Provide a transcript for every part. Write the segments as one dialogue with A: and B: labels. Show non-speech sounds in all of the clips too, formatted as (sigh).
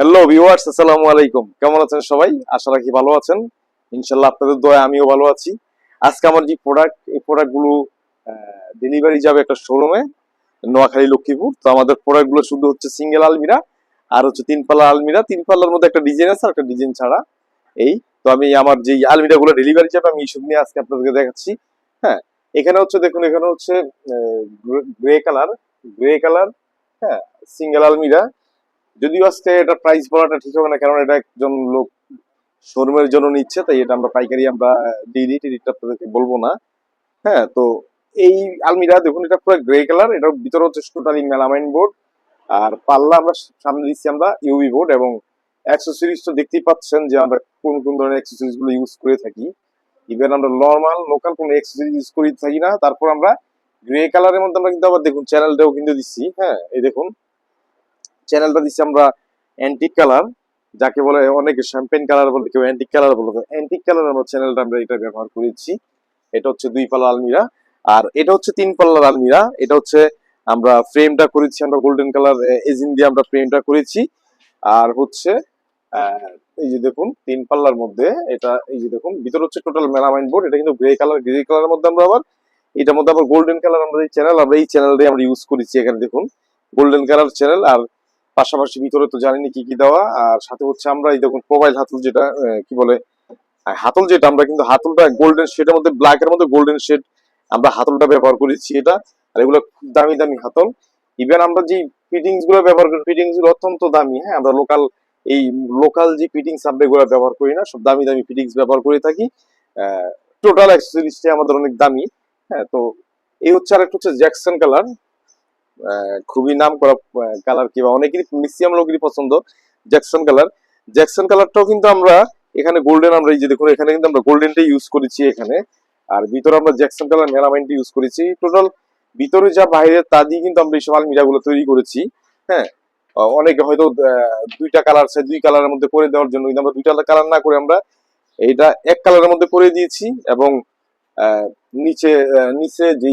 A: Hello viewers আসসালামু আলাইকুম। কেমন আছেন সবাই? আশা রাখি ভালো আছেন। ইনশাল্লাহ আপনাদের দয়া আমিও ভালো আছি। আজকে আমার যে প্রোডাক্ট এই প্রোডাক্টগুলো ডেলিভারি যাবে একটা শোরুমে নোয়াখালী লক্ষ্মীপুর। তো আমাদের প্রোডাক্টগুলো শুধু হচ্ছে সিঙ্গেল আলমিরা, আর হচ্ছে তিন পাল্লা আলমিরা। তিন পাল্লার মধ্যে একটা ডিজাইন আছে একটা ডিজাইন ছাড়া এই। তো আমি আমার যে আলমিরাগুলো ডেলিভারি যাবে, আমি এইসব নিয়ে আজকে আপনাদেরকে দেখাচ্ছি। হ্যাঁ এখানে হচ্ছে দেখুন, এখানে হচ্ছে গ্রে কালার গ্রে কালার হ্যাঁ সিঙ্গেল আলমিরা। যদিও আজকে এটা প্রাইস বলাটা ঠিক হবে না কারণ এটা একজন লোক শোরুমের জন্য নিচ্ছে, তাই এটা আমরা পাইকারি আমরা দিয়ে দিই টিকিটটা বলব না। হ্যাঁ তো এই আলমিরা, দেখুন, এটা পুরো গ্রে কালার এটার ভিতরে হচ্ছে টোটালি মেলামাইন বোর্ড আর পাল্লা আমরা সামনে দিচ্ছি আমরা ইউবি বোর্ড এবং অ্যাক্সেসরিজ তো দেখতেই পাচ্ছেন যে আমরা কোন কোন ধরনের অ্যাক্সেসরিজগুলো ইউজ করে থাকি। ইভেন আমরা নর্মাল লোকাল কোনো অ্যাক্সেসরিজ ইউজ করে থাকি না, তারপর আমরা গ্রে কালারের মধ্যে আমরা কিন্তু আবার দেখুন চ্যানেলটাও কিন্তু দিচ্ছি। হ্যাঁ এই দেখুন চ্যানেলটা দিচ্ছি আমরা অ্যান্টিক কালার যাকে বলে অনেকে শ্যাম্পেন কালার বলে, কেউ অ্যান্টিক কালার বলে। অ্যান্টিক কালার আমরা চ্যানেলটা আমরা এটা ব্যবহার করেছি। এটা হচ্ছে দুই পাল্লা আলমিরা। আর এটা হচ্ছে তিন পাল্লার আলমিরা। এটা হচ্ছে আমরা ফ্রেমটা করেছি, আমরা গোল্ডেন কালার এজিন দিয়ে আমরা ফ্রেমটা করেছি। আর হচ্ছে এই যে দেখুন, তিন পাল্লার মধ্যে এটা, এই যে দেখুন, ভিতরে হচ্ছে টোটাল মেলামাইন বোর্ড এটা কিন্তু গ্রে কালার গ্রে কালারের মধ্যে আমরা আবার, এটার মধ্যে আবার গোল্ডেন কালার আমরা এই চ্যানেল আমরা এই চ্যানেলটাই আমরা ইউজ করেছি এখানে দেখুন। গোল্ডেন কালার চ্যানেল আর পাশাপাশি ভিতরে তো জানেনি কি কি দেওয়া, আর সাথে হচ্ছে আমরা এই দেখুন মোবাইল হাতল যেটা কি বলে হাতল যেটা, আমরা কিন্তু হাতলটা গোল্ডেন শেডের মধ্যে ব্ল্যাক এর মধ্যে গোল্ডেন শেড আমরা হাতলটা ব্যবহার করেছি এটা, আর এগুলো খুব দামি দামি হাতল। ইভেন আমরা যে ফিটিংসগুলো ব্যবহার করি ফিটিংসগুলো অত্যন্ত দামি হ্যাঁ আমরা লোকাল এই লোকাল যে ফিটিংস আমরা এগুলো ব্যবহার করি না, সব দামি দামি ফিটিংস ব্যবহার করে থাকি। টোটাল অ্যাক্সেসরিজটা আমাদের অনেক দামি হ্যাঁ তো এই হচ্ছে আর একটা হচ্ছে জ্যাকসন কালার খুবই নাম করা কালার কিংবা অনেকেরই ম্যাক্সিমাম লোকেরই পছন্দ জ্যাকসন কালার জ্যাকসন কালারটাও কিন্তু আমরা এখানে গোল্ডেন আমরা এই যে দেখুন, এখানে কিন্তু আমরা গোল্ডেনটাই ইউজ করেছি এখানে। আর ভিতরে আমরা জ্যাকসন কালার মেলামাইনটা ইউজ করেছি। টোটাল ভিতরে যা বাইরে, তা দিয়ে কিন্তু আমরা এইসব আলমিরাগুলো তৈরি করেছি। হ্যাঁ অনেকে হয়তো দুইটা কালার আছে দুই কালারের মধ্যে করে দেওয়ার জন্য, কিন্তু আমরা দুইটা কালার না করে আমরা এইটা এক কালারের মধ্যে করে দিয়েছি এবং নিচে নিচে যে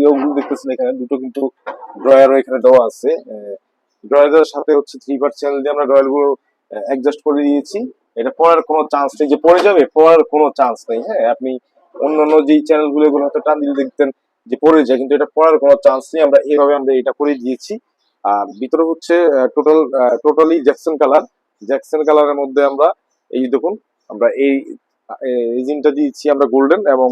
A: ইয়েগুলো দেখতেছেন এখানে, দুটো কিন্তু ড্রয়ারও এখানে দেওয়া আছে। ড্রয়ারের সাথে হচ্ছে থ্রি পার্ট চ্যানেল দিয়ে আমরা ড্রয়ারগুলো অ্যাডজাস্ট করে দিয়েছি। এটা পড়ার কোনো চান্স নেই যে পড়ে যাবে, পড়ার কোনো চান্স নেই। হ্যাঁ আপনি অন্য অন্য যে চ্যানেলগুলো এগুলো হয়তো টান দিলে দেখতেন যে পড়ে যায়, কিন্তু এটা পড়ার কোনো চান্স নেই। আমরা এইভাবে আমরা এটা করে দিয়েছি। আর ভিতরে হচ্ছে total totally Jackson colour Jackson কালারের মধ্যে আমরা, এই দেখুন, আমরা এই ইঞ্জিনটা দিয়েছি আমরা গোল্ডেন এবং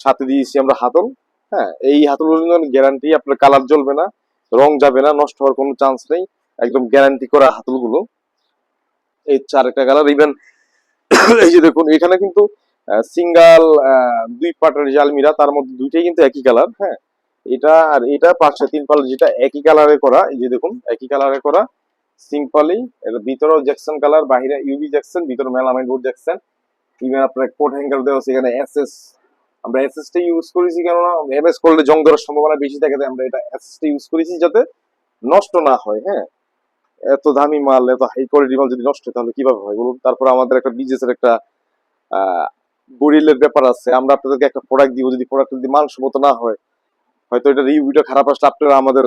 A: সাথে দিয়েছি আমরা হাতল। হ্যাঁ এই হাতলগুলোর গ্যারান্টি আপনার কালার জ্বলবে না। রং যাবে না, নষ্ট হওয়ার কোনো চান্স নেই। একদম গ্যারান্টি করা হাতলগুলো। এই চার একটা কালার ইভেন (coughs) এই যে দেখুন, এখানে কিন্তু সিঙ্গাল দুই পার্টের যে আলমিরা, তার মধ্যে দুইটাই কিন্তু একই কালার হ্যাঁ? এটা আর এটা পাঁচশো তিন পাল যেটা একই কালারে করা, এই যে দেখুন, একই কালারে করা। সিম্পলি এর ভিতরেও জ্যাকসন কালার বাহিরে ইউবি জ্যাকসন ভিতরে মেলামাইন বোর্ড জ্যাকসন ইভেন আপনার কোট হ্যাঙ্গার দেওয়া আছে, এখানে এসএস আমরা এসএস টা ইউজ করেছি কেননা এমএস করলে জং ধরার সম্ভাবনা বেশি থাকে আমরা এটা এসএস টা ইউজ করেছি যাতে নষ্ট না হয় হ্যাঁ? এত দামি মাল, এত হাই কোয়ালিটি মাল যদি নষ্ট হয়, তাহলে কীভাবে হয় বলুন? তারপর আমাদের একটা বিজনেস এর একটা গরিলের ব্যাপার আছে। আমরা আপনাদেরকে একটা প্রোডাক্ট দিব, যদি প্রোডাক্ট যদি মানসম্মত না হয়, হয়তো এটা রিভিউটা খারাপ আসলে আপনারা আমাদের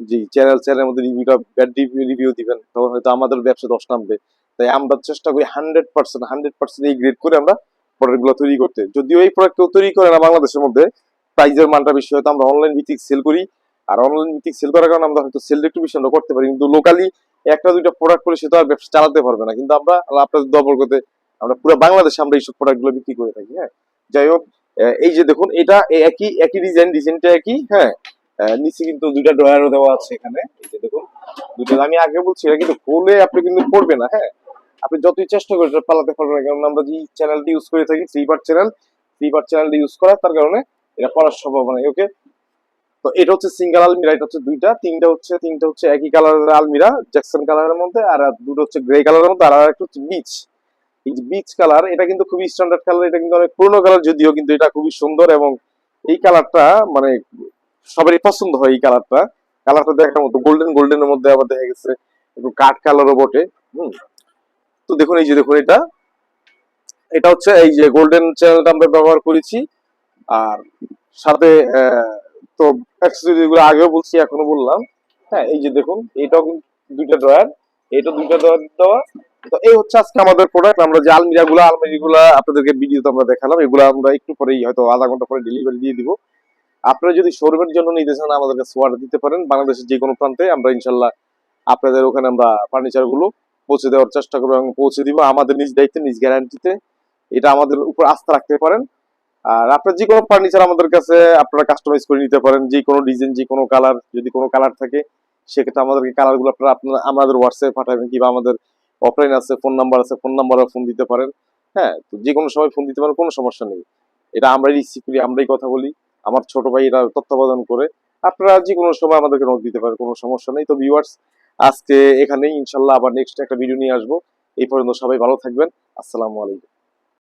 A: যে চ্যানেল চ্যানেলের মধ্যে রিভিউটা ব্যাড রিভিউ দিবেন। তখন হয়তো আমাদের ব্যবসা দশ নামবে। তাই আমরা চেষ্টা করি হান্ড্রেড পার্সেন্ট হান্ড্রেড পার্সেন্ট এই গ্রেড করে আমরা প্রোডাক্টগুলো তৈরি করতে। যদিও এই প্রোডাক্ট তৈরি করে না বাংলাদেশের মধ্যে প্রাইজের মানটা বেশি, হয়তো আমরা অনলাইন ভিত্তিক সেল করি। আর অনলাইন ভিত্তিক সেল করার কারণে আমরা হয়তো সেল একটু করতে পারি, কিন্তু লোকালি একটা দুইটা প্রোডাক্ট করে সে তো আর ব্যবসা চালাতে পারবে না। কিন্তু আমরা আপনাদের দবল করতে আমরা পুরো বাংলাদেশে আমরা এইসব প্রোডাক্টগুলো বিক্রি করে থাকি হ্যাঁ? যাই হোক এই যে দেখুন, এটা একই একই ডিজাইন ডিজাইনটা একই হ্যাঁ? নিচে কিন্তু দুইটা ড্রয়ারও দেওয়া আছে এখানে, এই যে দেখুন দুটো আমি আগে বলছি, এটা কিন্তু খুলে আপনি কিন্তু পড়বে না হ্যাঁ? আপনি যতই চেষ্টা করেন পালাতে পারবেন না, কারণ আমরা যে চ্যানেলটি ইউজ করে থাকি three part channel three part চ্যানেলটি ইউজ করা তার কারণে এটা পড়ার সম্ভাবনা ওকে তো এটা হচ্ছে সিঙ্গেল আলমিরা এটা হচ্ছে দুইটা, তিনটা হচ্ছে তিনটা হচ্ছে একই কালারের আলমিরা জ্যাকসন কালারের মধ্যে, আর দুটো হচ্ছে গ্রে কালারের মধ্যে, আর একটা হচ্ছে বিচ এই যে বিচ কালার এটা কিন্তু খুবই স্ট্যান্ডার্ড কালার এটা কিন্তু অনেক পুরোনো কালার যদিও কিন্তু এটা খুবই সুন্দর এবং এই কালারটা মানে সবারই পছন্দ হয় এই কালারটা কালারটা দেখার মতো গোল্ডেন গোল্ডেনের মধ্যে আবার দেখা গেছে, একটু কাঠ কালারও বটে, হুম। তো দেখুন এই যে, দেখুন এটা। এটা হচ্ছে এই যে গোল্ডেন চ্যানেলটা আমরা ব্যবহার করেছি। আর সাথে তো অ্যাক্সেসরিজগুলো আগেও বলছি, এখনও বললাম। হ্যাঁ এই যে দেখুন, এটাও কিন্তু দুইটা ড্রয়ার এটা দুইটা দেওয়া দেওয়া। তো এই হচ্ছে আজকে আমাদের প্রোডাক্ট আমরা যে আলমিরা গুলা, আলমারি গুলা আপনাদেরকে ভিডিওতে আমরা দেখালাম, এগুলো আমরা একটু পরেই হয়তো আধা ঘণ্টা পরে ডেলিভারি দিয়ে দিব। আপনারা যদি শোরুমের জন্য নিতে চান আমাদেরকে সোয়ার দিতে পারেন। বাংলাদেশের যে কোনো প্রান্তে আমরা ইনশাল্লাহ আপনাদের ওখানে আমরা ফার্নিচারগুলো পৌঁছে দেওয়ার চেষ্টা করব এবং পৌঁছে দিব। আমাদের নিজ দায়িত্বে, নিজ গ্যারান্টিতে এটা আমাদের উপর আস্থা রাখতে পারেন। আর আপনার যে কোনো ফার্নিচার আমাদের কাছে আপনারা কাস্টমাইজ করে নিতে পারেন। যে কোনো ডিজাইন যে কোনো কালার যদি কোনো কালার থাকে, সেক্ষেত্রে আমাদেরকে কালারগুলো আপনারা আপনারা, আমাদের হোয়াটসঅ্যাপে পাঠাবেন কিংবা আমাদের অফলাইন আছে ফোন নাম্বার আছে ফোন নাম্বারে ফোন দিতে পারেন। হ্যাঁ তো যে কোনো সময় ফোন দিতে পারেন, কোনো সমস্যা নেই। এটা আমরাই রিসিভ করি, আমরাই কথা বলি। আমার ছোট ভাই এটা তত্ত্বাবধান করে। আপনারা যে কোনো সময় আমাদেরকে নোট দিতে পারেন, কোনো সমস্যা নেই। তো ভিউয়ার্স আজকে এখানেই, ইনশাল্লাহ আবার নেক্সট একটা ভিডিও নিয়ে আসব। এই পর্যন্ত সবাই ভালো থাকবেন। আসসালামু আলাইকুম।